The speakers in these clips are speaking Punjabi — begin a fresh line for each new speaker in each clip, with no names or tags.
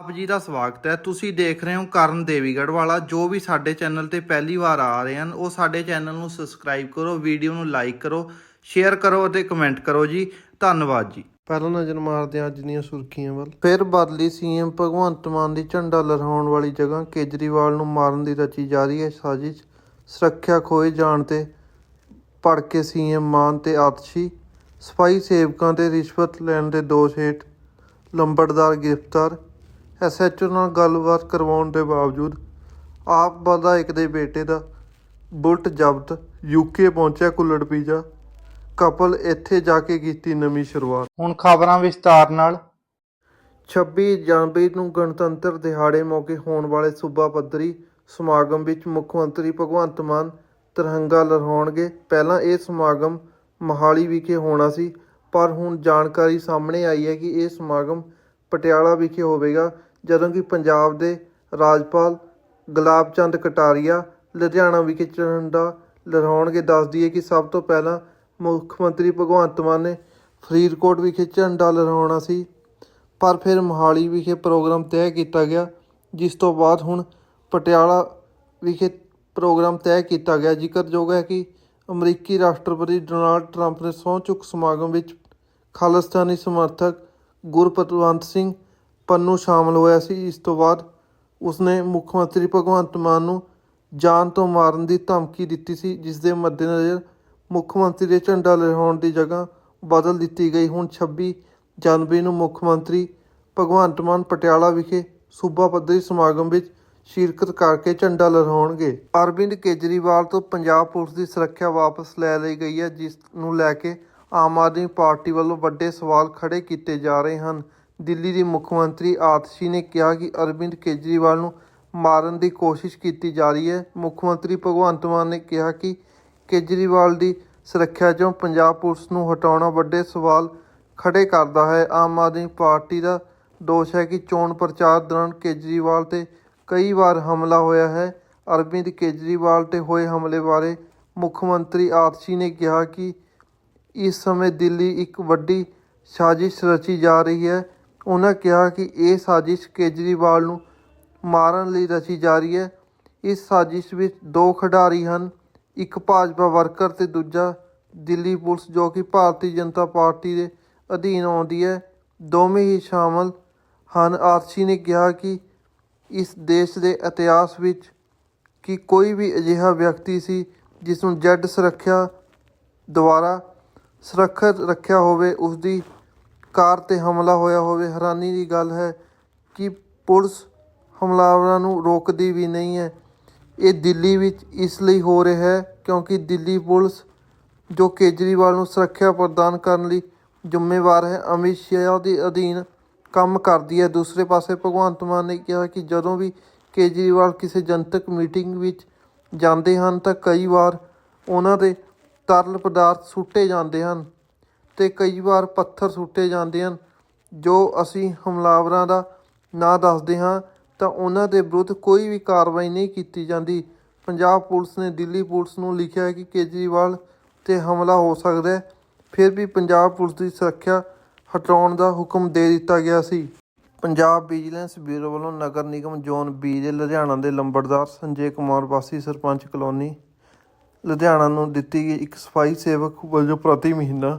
ਆਪ ਜੀ ਦਾ ਸਵਾਗਤ ਹੈ। ਤੁਸੀਂ ਦੇਖ ਰਹੇ ਹੋ ਕਰਨ ਦੇਵੀਗੜ੍ਹ ਵਾਲਾ। ਜੋ ਵੀ ਸਾਡੇ ਚੈਨਲ ਤੇ ਪਹਿਲੀ ਵਾਰ ਆ ਰਹੇ ਹਨ, ਉਹ ਸਾਡੇ ਚੈਨਲ ਨੂੰ ਸਬਸਕ੍ਰਾਈਬ ਕਰੋ, ਵੀਡੀਓ ਨੂੰ ਲਾਈਕ ਕਰੋ, ਸ਼ੇਅਰ ਕਰੋ ਅਤੇ ਕਮੈਂਟ ਕਰੋ ਜੀ। ਧੰਨਵਾਦ ਜੀ।
ਪਹਿਲਾਂ ਨਜ਼ਰ ਮਾਰਦੇ ਹਾਂ ਅੱਜ ਦੀਆਂ ਸੁਰਖੀਆਂ ਵੱਲ। ਫਿਰ ਬਦਲੀ ਸੀਐਮ ਭਗਵੰਤ ਮਾਨ ਦੀ ਝੰਡਾ ਲਹਿਰਾਉਣ ਵਾਲੀ ਜਗ੍ਹਾ ਕੇਜਰੀਵਾਲ ਨੂੰ ਮਾਰਨ ਦੀ ਰਚੀ ਜਾ ਰਹੀ ਹੈ ਸਾਜ਼ਿਸ਼। ਸੁਰੱਖਿਆ ਖੋਏ ਜਾਣ ਤੇ ਭੜ ਕੇ ਸੀਐਮ ਮਾਨ ਤੇ ਆਤਸ਼ੀ। ਸਫ਼ਾਈ ਸੇਵਕਾਂ ਤੇ ਰਿਸ਼ਵਤ ਲੈਣ ਦੇ ਦੋਸ਼ ਹੇਠ ਲੰਬੜਦਾਰ ਗ੍ਰਿਫਤਾਰ। ਐਸਐਚਓ ਨਾਲ ਗੱਲਬਾਤ ਕਰਵਾਉਣ ਦੇ ਬਾਵਜੂਦ ਆਪ ਵਿਧਾਇਕ ਦੇ ਬੇਟੇ ਦਾ ਬੁਲਟ ਜ਼ਬਤ ਯੂਕੇ ਪਹੁੰਚਿਆ ਕੁੱਲੜ ਪੀਜਾ। ਕਪਲ ਇੱਥੇ ਜਾ ਕੇ ਕੀਤੀ ਨਵੀਂ ਸ਼ੁਰੂਆਤ।
ਹੁਣ ਖਬਰਾਂ ਵਿਸਤਾਰ ਨਾਲ।
26 ਜਨਵਰੀ ਨੂੰ ਗਣਤੰਤਰ ਦਿਹਾੜੇ ਮੌਕੇ ਹੋਣ ਵਾਲੇ ਸੂਬਾ ਪੱਧਰੀ ਸਮਾਗਮ ਵਿੱਚ ਮੁੱਖ ਮੰਤਰੀ ਭਗਵੰਤ ਮਾਨ ਤਿਰੰਗਾ ਲਹਿਰਾਉਣਗੇ। ਪਹਿਲਾਂ ਇਹ ਸਮਾਗਮ ਮੋਹਾਲੀ ਵਿਖੇ ਹੋਣਾ ਸੀ ਪਰ ਹੁਣ ਜਾਣਕਾਰੀ ਸਾਹਮਣੇ ਆਈ ਹੈ ਕਿ ਇਹ ਸਮਾਗਮ ਪਟਿਆਲਾ ਵਿਖੇ ਹੋਵੇਗਾ, ਜਦੋਂ ਕਿ ਪੰਜਾਬ ਦੇ ਰਾਜਪਾਲ ਗੁਲਾਬ ਚੰਦ ਕਟਾਰੀਆ ਲੁਧਿਆਣਾ ਵਿਖੇ ਝੰਡਾ ਲਹਿਰਾਉਣਗੇ। ਦੱਸ ਦਈਏ ਕਿ ਸਭ ਤੋਂ ਪਹਿਲਾਂ ਮੁੱਖ ਮੰਤਰੀ ਭਗਵੰਤ ਮਾਨ ਨੇ ਫਰੀਦਕੋਟ ਵਿਖੇ ਝੰਡਾ ਲਹਿਰਾਉਣਾ ਸੀ, ਪਰ ਫਿਰ ਮੋਹਾਲੀ ਵਿਖੇ ਪ੍ਰੋਗਰਾਮ ਤੈਅ ਕੀਤਾ ਗਿਆ, ਜਿਸ ਤੋਂ ਬਾਅਦ ਹੁਣ ਪਟਿਆਲਾ ਵਿਖੇ ਪ੍ਰੋਗਰਾਮ ਤੈਅ ਕੀਤਾ ਗਿਆ। ਜ਼ਿਕਰਯੋਗ ਹੈ ਕਿ ਅਮਰੀਕੀ ਰਾਸ਼ਟਰਪਤੀ ਡੋਨਾਲਡ ਟਰੰਪ ਨੇ ਸਹੁੰ ਚੁੱਕ ਸਮਾਗਮ ਵਿੱਚ ਖਾਲਿਸਤਾਨੀ ਸਮਰਥਕ ਗੁਰਪਤਵੰਤ ਸਿੰਘ ਪੰਨੂ ਸ਼ਾਮਲ ਹੋਇਆ ਸੀ। ਇਸ ਤੋਂ ਬਾਅਦ ਉਸਨੇ ਮੁੱਖ ਮੰਤਰੀ ਭਗਵੰਤ ਮਾਨ ਨੂੰ ਜਾਨ ਤੋਂ ਮਾਰਨ ਦੀ ਧਮਕੀ ਦਿੱਤੀ ਸੀ ਜਿਸ ਦੇ ਮੱਦੇਨਜ਼ਰ ਮੁੱਖ ਮੰਤਰੀ ਦੇ ਝੰਡਾ ਲਹਿਰਾਉਣ ਦੀ ਜਗ੍ਹਾ ਬਦਲ ਦਿੱਤੀ ਗਈ। ਹੁਣ 26 ਜਨਵਰੀ ਨੂੰ ਮੁੱਖ ਮੰਤਰੀ ਭਗਵੰਤ ਮਾਨ ਪਟਿਆਲਾ ਵਿਖੇ ਸੂਬਾ ਪੱਧਰੀ ਸਮਾਗਮ ਵਿੱਚ ਸ਼ਿਰਕਤ ਕਰਕੇ ਝੰਡਾ ਲਹਿਰਾਉਣਗੇ। ਅਰਵਿੰਦ ਕੇਜਰੀਵਾਲ ਤੋਂ ਪੰਜਾਬ ਪੁਲਿਸ ਦੀ ਸੁਰੱਖਿਆ ਵਾਪਸ ਲੈ ਲਈ ਗਈ ਹੈ, ਜਿਸ ਨੂੰ ਲੈ ਕੇ ਆਮ ਆਦਮੀ ਪਾਰਟੀ ਵੱਲੋਂ ਵੱਡੇ ਸਵਾਲ ਖੜੇ ਕੀਤੇ ਜਾ ਰਹੇ ਹਨ। ਦਿੱਲੀ ਦੀ ਮੁੱਖ ਮੰਤਰੀ ਆਤਸ਼ੀ ਨੇ ਕਿਹਾ ਕਿ ਅਰਵਿੰਦ ਕੇਜਰੀਵਾਲ ਨੂੰ ਮਾਰਨ ਦੀ ਕੋਸ਼ਿਸ਼ ਕੀਤੀ ਜਾ ਰਹੀ ਹੈ। ਮੁੱਖ ਮੰਤਰੀ ਭਗਵੰਤ ਮਾਨ ਨੇ ਕਿਹਾ ਕਿ ਕੇਜਰੀਵਾਲ ਦੀ ਸੁਰੱਖਿਆ 'ਚੋਂ ਪੰਜਾਬ ਪੁਲਿਸ ਨੂੰ ਹਟਾਉਣਾ ਵੱਡੇ ਸਵਾਲ ਖੜੇ ਕਰਦਾ ਹੈ। ਆਮ ਆਦਮੀ ਪਾਰਟੀ ਦਾ ਦੋਸ਼ ਹੈ ਕਿ ਚੋਣ ਪ੍ਰਚਾਰ ਦੌਰਾਨ ਕੇਜਰੀਵਾਲ ਤੇ ਕਈ ਵਾਰ ਹਮਲਾ ਹੋਇਆ ਹੈ। ਅਰਵਿੰਦ ਕੇਜਰੀਵਾਲ ਤੇ ਹੋਏ ਹਮਲੇ ਬਾਰੇ ਮੁੱਖ ਮੰਤਰੀ ਆਤਸ਼ੀ ਨੇ ਕਿਹਾ ਕਿ ਇਸ ਸਮੇਂ ਦਿੱਲੀ ਇੱਕ ਵੱਡੀ ਸਾਜ਼ਿਸ਼ ਰਚੀ ਜਾ ਰਹੀ ਹੈ। ਉਹਨਾਂ ਕਿਹਾ ਕਿ ਇਹ ਸਾਜ਼ਿਸ਼ ਕੇਜਰੀਵਾਲ ਨੂੰ ਮਾਰਨ ਲਈ ਰਚੀ ਜਾ ਰਹੀ ਹੈ। ਇਸ ਸਾਜ਼ਿਸ਼ ਵਿੱਚ ਦੋ ਖਿਡਾਰੀ ਹਨ, ਇੱਕ ਭਾਜਪਾ ਵਰਕਰ ਤੇ ਦੂਜਾ ਦਿੱਲੀ ਪੁਲਿਸ, ਜੋ ਕਿ ਭਾਰਤੀ ਜਨਤਾ ਪਾਰਟੀ ਦੇ ਅਧੀਨ ਆਉਂਦੀ ਹੈ। ਦੋਵੇਂ ਹੀ ਸ਼ਾਮਲ ਹਨ। ਆਰਸੀ ਨੇ ਕਿਹਾ ਕਿ ਇਸ ਦੇਸ਼ ਦੇ ਇਤਿਹਾਸ ਵਿੱਚ ਕਿ ਕੋਈ ਵੀ ਅਜਿਹਾ ਵਿਅਕਤੀ ਸੀ, ਜਿਸ ਨੂੰ ਜੈਡ ਸੁਰੱਖਿਆ ਦੁਆਰਾ ਸੁਰੱਖਿਅਤ ਰੱਖਿਆ ਹੋਵੇ ਉਸ ਦੀ ਕਾਰ ਤੇ ਹਮਲਾ ਹੋਇਆ ਹੋਵੇ। ਹੈਰਾਨੀ ਦੀ ਗੱਲ ਹੈ ਕਿ ਪੁਲਿਸ ਹਮਲਾਵਰਾਂ ਨੂੰ ਰੋਕਦੀ ਵੀ ਨਹੀਂ ਹੈ। ਇਹ ਦਿੱਲੀ ਵਿੱਚ ਇਸ ਲਈ ਹੋ ਰਿਹਾ ਹੈ ਕਿਉਂਕਿ ਦਿੱਲੀ ਪੁਲਿਸ, ਜੋ ਕੇਜਰੀਵਾਲ ਨੂੰ ਸੁਰੱਖਿਆ ਪ੍ਰਦਾਨ ਕਰਨ ਲਈ ਜ਼ਿੰਮੇਵਾਰ ਹੈ, ਅਮਿਤ ਸ਼ਾਹ ਦੇ ਅਧੀਨ ਕੰਮ ਕਰਦੀ ਹੈ। ਦੂਸਰੇ ਪਾਸੇ ਭਗਵੰਤ ਮਾਨ ਨੇ ਕਿਹਾ ਕਿ ਜਦੋਂ ਵੀ ਕੇਜਰੀਵਾਲ ਕਿਸੇ ਜਨਤਕ ਮੀਟਿੰਗ ਵਿੱਚ ਜਾਂਦੇ ਹਨ ਤਾਂ ਕਈ ਵਾਰ ਉਹਨਾਂ ਦੇ ਤਰਲ ਪਦਾਰਥ ਸੁੱਟੇ ਜਾਂਦੇ ਹਨ ਤੇ ਕਈ ਵਾਰ ਪੱਥਰ ਸੁੱਟੇ ਜਾਂਦੇ ਹਨ। ਜੋ ਅਸੀਂ ਹਮਲਾਵਰਾਂ ਦਾ ਨਾਂ ਦੱਸਦੇ ਹਾਂ, ਤਾਂ ਉਹਨਾਂ ਦੇ ਵਿਰੁੱਧ ਕੋਈ ਵੀ ਕਾਰਵਾਈ ਨਹੀਂ ਕੀਤੀ ਜਾਂਦੀ। ਪੰਜਾਬ ਪੁਲਿਸ ਨੇ ਦਿੱਲੀ ਪੁਲਿਸ ਨੂੰ ਲਿਖਿਆ ਕਿ ਕੇਜਰੀਵਾਲ ਤੇ ਹਮਲਾ ਹੋ ਸਕਦਾ ਹੈ। ਫਿਰ ਵੀ ਪੰਜਾਬ ਪੁਲਿਸ ਦੀ ਸੁਰੱਖਿਆ ਹਟਾਉਣ ਦਾ ਹੁਕਮ ਦੇ ਦਿੱਤਾ ਗਿਆ ਸੀ। ਪੰਜਾਬ ਵਿਜੀਲੈਂਸ ਬਿਊਰੋ ਵੱਲੋਂ ਨਗਰ ਨਿਗਮ ਜ਼ੋਨ ਬੀ ਦੇ ਲੁਧਿਆਣਾ ਦੇ ਲੰਬੜਦਾਰ ਸੰਜੇ ਕੁਮਾਰ ਵਾਸੀ, ਸਰਪੰਚ ਕਲੋਨੀ ਲੁਧਿਆਣਾ ਨੂੰ ਦਿੱਤੀ ਗਈ ਇੱਕ ਸਫ਼ਾਈ ਸੇਵਕ ਵਜੋਂ ਪ੍ਰਤੀ ਮਹੀਨਾ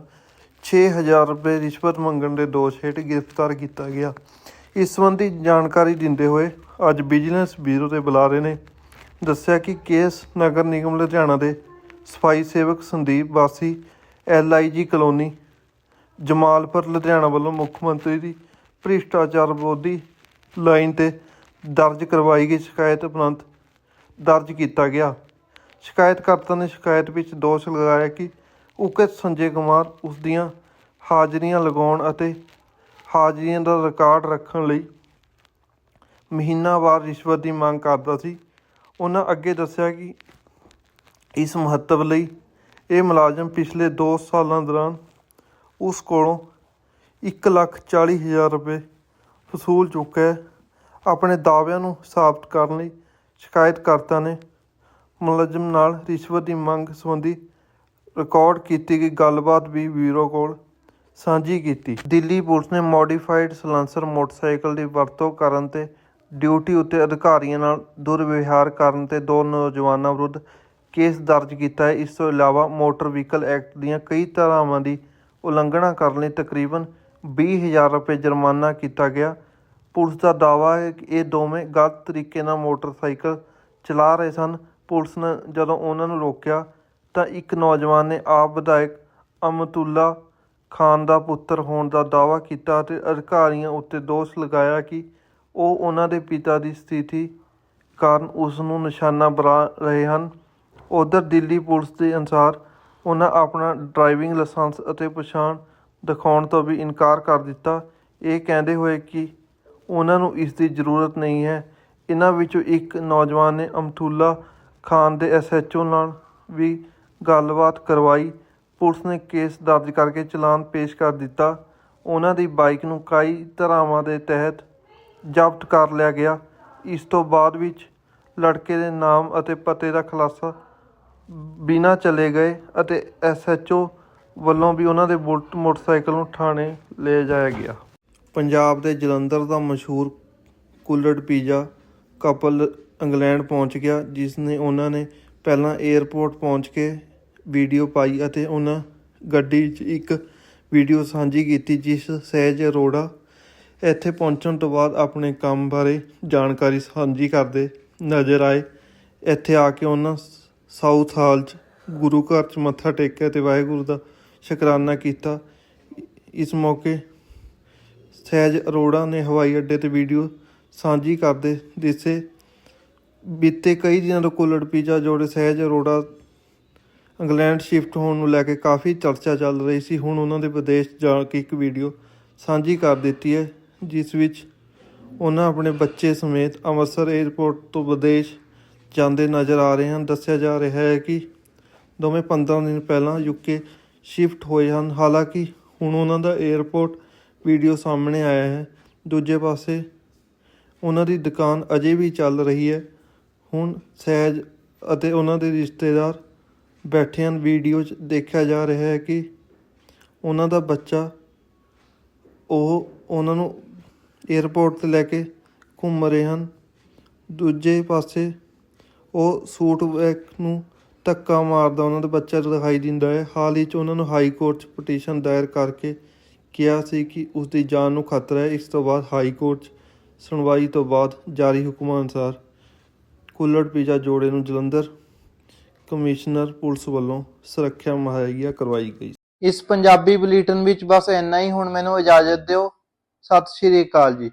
6000 ਰੁਪਏ ਰਿਸ਼ਵਤ ਮੰਗਣ ਦੇ ਦੋਸ਼ ਹੇਠ ਗ੍ਰਿਫਤਾਰ ਕੀਤਾ ਗਿਆ। ਇਸ ਸੰਬੰਧੀ ਜਾਣਕਾਰੀ ਦਿੰਦੇ ਹੋਏ ਅੱਜ ਵਿਜੀਲੈਂਸ ਬਿਊਰੋ ਦੇ ਬੁਲਾਰੇ ਨੇ ਦੱਸਿਆ ਕਿ ਕੇਸ ਨਗਰ ਨਿਗਮ ਲੁਧਿਆਣਾ ਦੇ ਸਫ਼ਾਈ ਸੇਵਕ ਸੰਦੀਪ ਵਾਸੀ ਐਲਆਈਜੀ ਕਲੋਨੀ, ਜਮਾਲਪੁਰ, ਲੁਧਿਆਣਾ ਵੱਲੋਂ ਮੁੱਖ ਮੰਤਰੀ ਦੀ ਭ੍ਰਿਸ਼ਟਾਚਾਰ ਵਿਰੋਧੀ ਲਾਈਨ ਤੇ ਦਰਜ ਕਰਵਾਈ ਗਈ ਸ਼ਿਕਾਇਤ ਉਪਰੰਤ ਦਰਜ ਕੀਤਾ ਗਿਆ। ਸ਼ਿਕਾਇਤਕਰਤਾ ਨੇ, ਸ਼ਿਕਾਇਤ ਵਿੱਚ ਦੋਸ਼ ਲਗਾਇਆ ਕਿ ਉਕਤ ਸੰਜੇ ਕੁਮਾਰ ਉਸ ਦੀਆਂ ਹਾਜ਼ਰੀਆਂ ਲਗਾਉਣ ਅਤੇ ਹਾਜ਼ਰੀਆਂ ਦਾ ਰਿਕਾਰਡ ਰੱਖਣ ਲਈ ਮਹੀਨਾਵਾਰ ਰਿਸ਼ਵਤ ਦੀ ਮੰਗ ਕਰਦਾ ਸੀ। ਉਹਨਾਂ ਅੱਗੇ ਦੱਸਿਆ ਕਿ ਇਸ ਮਹੱਤਵ ਲਈ ਇਹ ਮੁਲਾਜ਼ਮ ਪਿਛਲੇ 2 ਸਾਲਾਂ ਦੌਰਾਨ ਉਸ ਕੋਲੋਂ ਇੱਕ ਲੱਖ ਚਾਲੀ ਹਜ਼ਾਰ ਰੁਪਏ ਵਸੂਲ ਚੁੱਕਿਆ ਆਪਣੇ ਦਾਅਵਿਆਂ ਨੂੰ ਸਾਬਤ ਕਰਨ ਲਈ ਸ਼ਿਕਾਇਤਕਰਤਾ ਨੇ। ਮੁਲਜ਼ਮ ਨਾਲ ਰਿਸ਼ਵਤ ਦੀ ਮੰਗ ਸੰਬੰਧੀ ਰਿਕਾਰਡ ਕੀਤੀ ਗਈ ਗੱਲਬਾਤ ਵੀ ਬਿਊਰੋ ਕੋਲ ਸਾਂਝੀ ਕੀਤੀ। ਦਿੱਲੀ ਪੁਲਿਸ ਨੇ ਮੋਡੀਫਾਈਡ ਸਲੈਂਸਰ ਮੋਟਰਸਾਈਕਲ ਦੀ ਵਰਤੋਂ ਕਰਨ ਤੇ ਡਿਊਟੀ ਉੱਤੇ ਅਧਿਕਾਰੀਆਂ ਨਾਲ ਦੁਰਵਿਵਹਾਰ ਕਰਨ ਤੇ ਦੋ ਨੌਜਵਾਨਾਂ ਵਿਰੁੱਧ ਕੇਸ ਦਰਜ ਕੀਤਾ ਹੈ। ਇਸ ਤੋਂ ਇਲਾਵਾ ਮੋਟਰ ਵਹੀਕਲ ਐਕਟ ਦੀਆਂ ਕਈ ਧਾਰਾਵਾਂ ਦੀ ਉਲੰਘਣਾ ਕਰਨ ਲਈ ਤਕਰੀਬਨ 20000 ਰੁਪਏ ਜੁਰਮਾਨਾ ਕੀਤਾ ਗਿਆ। ਪੁਲਿਸ ਦਾ ਦਾਅਵਾ ਹੈ ਕਿ ਇਹ ਦੋਵੇਂ ਗਲਤ ਤਰੀਕੇ ਨਾਲ ਮੋਟਰਸਾਈਕਲ ਚਲਾ ਰਹੇ ਸਨ। ਪੁਲਿਸ ਨੇ ਜਦੋਂ ਉਹਨਾਂ ਨੂੰ ਰੋਕਿਆ ਤਾਂ ਇੱਕ ਨੌਜਵਾਨ ਨੇ ਆਪ ਵਿਧਾਇਕ ਅਮਤੁੱਲਾ ਖਾਨ ਦਾ ਪੁੱਤਰ ਹੋਣ ਦਾ ਦਾਅਵਾ ਕੀਤਾ ਅਤੇ ਅਧਿਕਾਰੀਆਂ ਉੱਤੇ ਦੋਸ਼ ਲਗਾਇਆ ਕਿ ਉਹ ਉਹਨਾਂ ਦੇ ਪਿਤਾ ਦੀ ਸਥਿਤੀ ਕਾਰਨ ਉਸ ਨੂੰ ਨਿਸ਼ਾਨਾ ਬਣਾ ਰਹੇ ਹਨ। ਉਧਰ ਦਿੱਲੀ ਪੁਲਿਸ ਦੇ ਅਨੁਸਾਰ ਉਹਨਾਂ ਆਪਣਾ ਡਰਾਈਵਿੰਗ ਲਾਇਸੈਂਸ ਅਤੇ ਪਛਾਣ ਦਿਖਾਉਣ ਤੋਂ ਵੀ ਇਨਕਾਰ ਕਰ ਦਿੱਤਾ। ਇਹ ਕਹਿੰਦੇ ਹੋਏ ਕਿ ਉਹਨਾਂ ਨੂੰ ਇਸ ਦੀ ਜ਼ਰੂਰਤ ਨਹੀਂ ਹੈ। ਇਹਨਾਂ ਵਿੱਚੋਂ ਇੱਕ ਨੌਜਵਾਨ ਨੇ ਅਮਥੁੱਲਾ ਖਾਨ ਦੇ ਐਸਐਚਓ ਨਾਲ ਵੀ ਗੱਲਬਾਤ ਕਰਵਾਈ। ਪੁਲਿਸ ਨੇ ਕੇਸ ਦਰਜ ਕਰਕੇ ਚਲਾਨ ਪੇਸ਼ ਕਰ ਦਿੱਤਾ। ਉਹਨਾਂ ਦੀ ਬਾਈਕ ਨੂੰ ਕਈ ਧਾਰਾਵਾਂ ਦੇ ਤਹਿਤ ਜ਼ਬਤ ਕਰ ਲਿਆ ਗਿਆ। ਇਸ ਤੋਂ ਬਾਅਦ ਵਿੱਚ ਲੜਕੇ ਦੇ ਨਾਮ ਅਤੇ ਪਤੇ ਦਾ ਖੁਲਾਸਾ ਬਿਨਾਂ ਚਲੇ ਗਏ ਅਤੇ ਐਸਐਚਓ ਵੱਲੋਂ ਵੀ ਉਹਨਾਂ ਦੇ ਬੁਲਟ ਮੋਟਰਸਾਈਕਲ ਨੂੰ ਥਾਣੇ ਲੈ ਜਾਇਆ ਗਿਆ। ਪੰਜਾਬ ਦੇ ਜਲੰਧਰ ਦਾ ਮਸ਼ਹੂਰ ਕੁੱਲੜ ਪੀਜ਼ਾ ਕਪਲ ਇੰਗਲੈਂਡ ਪਹੁੰਚ ਗਿਆ ਜਿਸ ਨੇ ਉਹਨਾਂ ਨੇ ਪਹਿਲਾਂ 에ਅਰਪੋਰਟ ਪਹੁੰਚ ਕੇ ਵੀਡੀਓ ਪਾਈ ਅਤੇ ਉਹਨਾਂ ਗੱਡੀ 'ਚ ਇੱਕ ਵੀਡੀਓ ਸਾਂਝੀ ਕੀਤੀ, ਜਿਸ ਸਹਿਜ ਅਰੋੜਾ ਇੱਥੇ ਪਹੁੰਚਣ ਤੋਂ ਬਾਅਦ ਆਪਣੇ ਕੰਮ ਬਾਰੇ ਜਾਣਕਾਰੀ ਸਾਂਝੀ ਕਰਦੇ ਨਜ਼ਰ ਆਏ। ਇੱਥੇ ਆ ਕੇ ਉਹਨਾਂ ਸਾਊਥ ਹਾਲ 'ਚ ਗੁਰੂ ਘਰ 'ਚ ਮੱਥਾ ਟੇਕਿਆ ਤੇ ਵਾਹਿਗੁਰੂ ਦਾ ਸ਼ੁਕਰਾਨਾ ਕੀਤਾ। ਇਸ ਮੌਕੇ ਸਹਿਜ ਅਰੋੜਾ ਨੇ ਹਵਾਈ ਅੱਡੇ ਤੇ ਵੀਡੀਓ ਸਾਂਝੀ ਕਰਦੇ ਦਿਸੇ। ਬੀਤੇ ਕਈ ਦਿਨਾਂ ਤੋਂ ਕੁੱਲੜ ਪੀਜ਼ਾ, ਜੋੜੇ ਸਹਿਜ ਅਰੋੜਾ ਇੰਗਲੈਂਡ ਸ਼ਿਫਟ ਹੋਣ ਨੂੰ ਲੈ ਕੇ ਕਾਫੀ ਚਰਚਾ ਚੱਲ ਰਹੀ ਸੀ। ਹੁਣ ਉਹਨਾਂ ਦੇ ਵਿਦੇਸ਼ ਜਾ ਕੇ ਇੱਕ ਵੀਡੀਓ ਸਾਂਝੀ ਕਰ ਦਿੱਤੀ ਹੈ, ਜਿਸ ਵਿੱਚ ਉਹਨਾਂ ਆਪਣੇ ਬੱਚੇ ਸਮੇਤ ਅੰਮ੍ਰਿਤਸਰ 에ਅਰਪੋਰਟ ਤੋਂ ਵਿਦੇਸ਼ ਜਾਂਦੇ ਨਜ਼ਰ ਆ ਰਹੇ ਹਨ। ਦੱਸਿਆ ਜਾ ਰਿਹਾ ਹੈ ਕਿ ਦੋਵੇਂ 15 ਦਿਨ ਪਹਿਲਾਂ ਯੂਕੇ ਸ਼ਿਫਟ ਹੋਏ ਹਨ। ਹਾਲਾਂਕਿ ਹੁਣ ਉਹਨਾਂ ਦਾ 에ਅਰਪੋਰਟ ਵੀਡੀਓ ਸਾਹਮਣੇ ਆਇਆ ਹੈ। ਦੂਜੇ ਪਾਸੇ ਉਹਨਾਂ ਦੀ ਦੁਕਾਨ ਅਜੇ ਵੀ ਚੱਲ ਰਹੀ ਹੈ। ਹੁਣ ਸਹਿਜ ਅਤੇ ਉਹਨਾਂ ਦੇ ਰਿਸ਼ਤੇਦਾਰ ਬੈਠੇ ਹਨ। ਵੀਡੀਓ 'ਚ ਦੇਖਿਆ ਜਾ ਰਿਹਾ ਹੈ ਕਿ ਉਹਨਾਂ ਦਾ ਬੱਚਾ, ਉਹ ਉਹਨਾਂ ਨੂੰ 에ਅਰਪੋਰਟ ਤੇ ਲੈ ਕੇ ਘੁੰਮ ਰਹੇ ਹਨ। ਦੂਜੇ ਪਾਸੇ ਉਹ ਸੂਟ ਬੈਕ ਨੂੰ ਧੱਕਾ ਮਾਰਦਾ ਉਹਨਾਂ ਦਾ ਬੱਚਾ ਦਿਖਾਈ ਦਿੰਦਾ ਹੈ। ਹਾਲ ਹੀ 'ਚ ਉਹਨਾਂ ਨੂੰ ਹਾਈ ਕੋਰਟ 'ਚ ਪਟੀਸ਼ਨ ਦਾਇਰ ਕਰਕੇ ਕਿਹਾ ਸੀ ਕਿ ਉਸ ਦੀ ਜਾਨ ਨੂੰ ਖਤਰਾ ਹੈ। ਇਸ ਤੋਂ ਬਾਅਦ ਹਾਈ ਕੋਰਟ 'ਚ ਸੁਣਵਾਈ ਤੋਂ ਬਾਅਦ ਜਾਰੀ ਹੁਕਮਾਂ ਅਨੁਸਾਰ ਕੁੱਲੜ ਪੀਜ਼ਾ ਜੋੜੇ ਨੂੰ ਜਲੰਧਰ ਕਮਿਸ਼ਨਰ ਪੁਲਿਸ ਵੱਲੋਂ ਸੁਰੱਖਿਆ ਮੁਹੱਈਆ ਕਰਵਾਈ ਗਈ।
ਇਸ ਪੰਜਾਬੀ ਬੁਲੇਟਿਨ ਵਿੱਚ ਬਸ ਇੰਨਾ ਹੀ। ਹੁਣ ਮੈਨੂੰ ਇਜਾਜ਼ਤ ਦਿਓ। ਸਤਿ ਸ਼੍ਰੀ ਅਕਾਲ ਜੀ।